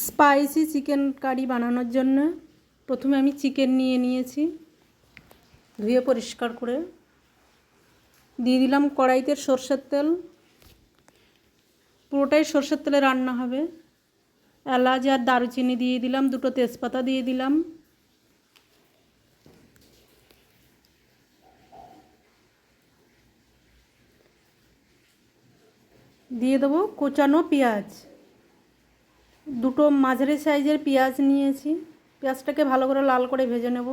Spicy chicken কারি বানানোর জন্য প্রথমে আমি চিকেন নিয়ে নিয়েছি, ধুয়ে পরিষ্কার করে। দিয়ে দিলাম কড়াইতে সর্ষের তেল। পুরোটাই সর্ষের তেলে রান্না হবে। এলাচ আর দারুচিনি দিয়ে দিলাম, দুটো তেজপাতা দিয়ে দিলাম। দিয়ে দেবো কোচানো পেঁয়াজ। দুটো মাঝারি সাইজের পেঁয়াজ নিয়েছি। পেঁয়াজটাকে ভালো করে লাল করে ভেজে নেব।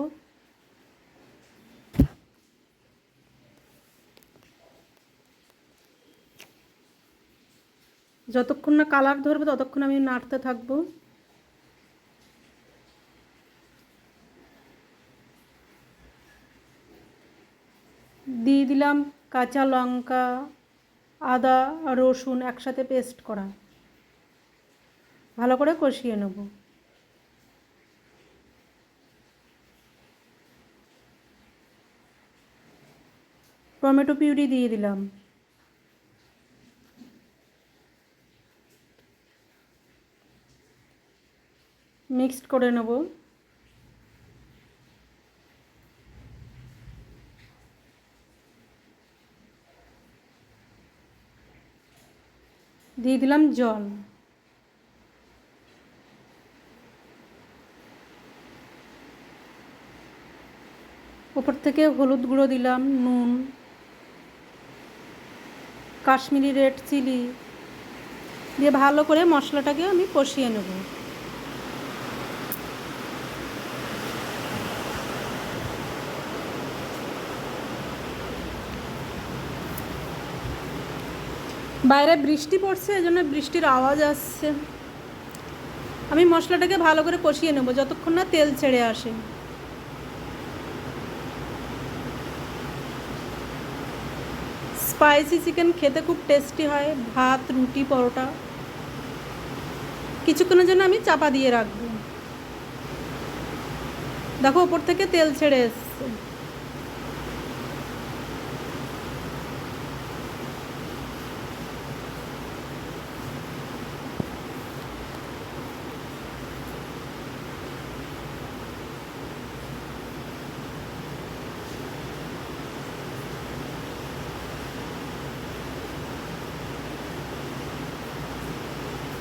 যতক্ষণ না কালার ধরবে, ততক্ষণ আমি নাড়তে থাকব। দিয়ে দিলাম কাঁচা লঙ্কা, আদা, রসুন একসাথে পেস্ট করা। ভালো করে কষিয়ে নেব। টমেটো পিউরি দিয়ে দিলাম। মিক্সড করে নেব। দিয়ে দিলাম জল। ওপর থেকে হলুদ গুঁড়ো দিলাম, নুন, কাশ্মীরি রেড চিলি, দিয়ে ভালো করে মশলাটাকে আমি কষিয়ে নেব। বাইরে বৃষ্টি পড়ছে এই জন্য বৃষ্টির আওয়াজ আসছে। আমি মশলাটাকে ভালো করে কষিয়ে নেব, যতক্ষণ না তেল ছেড়ে আসে। স্পাইসি চিকেন খেতে খুব টেস্টি হয়, ভাত, রুটি, পরোটা। কিছুক্ষণের জন্য আমি চাপা দিয়ে রাখব। দেখো, ওপর থেকে তেল ছেড়ে এসছে।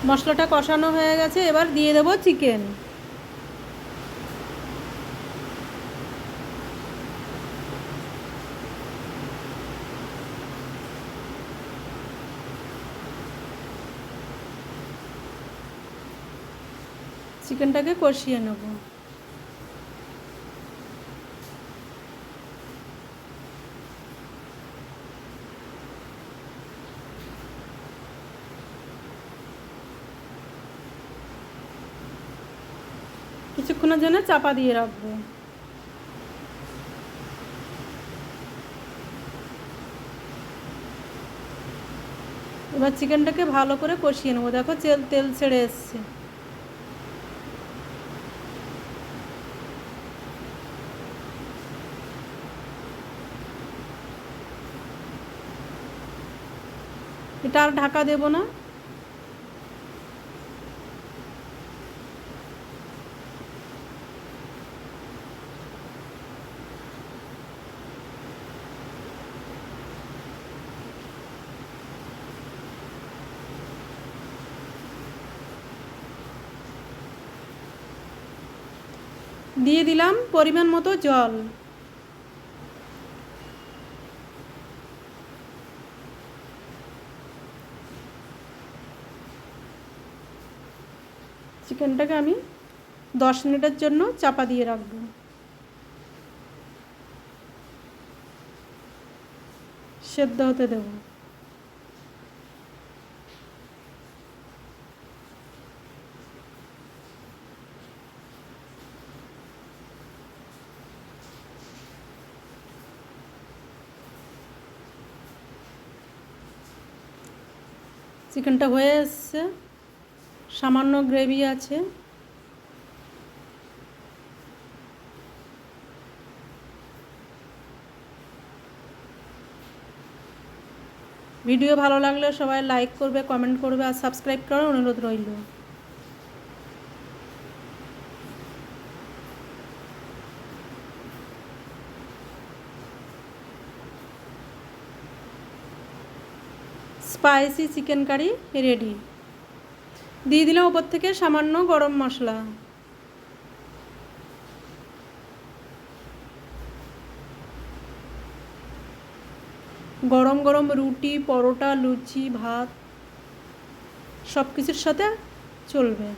মশলাটা কষানো হয়ে গেছে এবার দিয়ে দেবো চিকেন চিকেনটাকে কষিয়ে নেব। কিছুক্ষণের জন্য চাপা দিয়ে রাখব। এবার চিকেনটাকে ভালো করে কষিয়ে নেব। দেখো তেল তেল ছেড়ে এসছে। এটা আর ঢাকা দেব না। দিয়ে দিলাম পরিমাণ মতো জল। চিকেনটাকে আমি দশ মিনিটের জন্য চাপা দিয়ে রাখব। সেদ্ধ হতে দেব। চিকেনটা হয়ে এসছে। সামান্য গ্রেভি আছে। ভিডিও ভালো লাগলে সবাই লাইক করবে কমেন্ট করবে আর সাবস্ক্রাইব করার অনুরোধ রইল। Spicy chicken curry ready. দিয়ে দিলাম ওপর থেকে সামান্য গরম মশলা। গরম গরম রুটি, পরোটা, লুচি, ভাত সব কিছুর সাথে চলবে।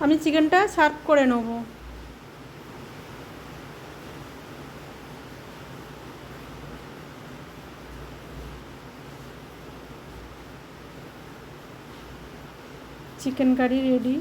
আমি চিকেনটা সার্ভ করে নেব। Chicken curry ready.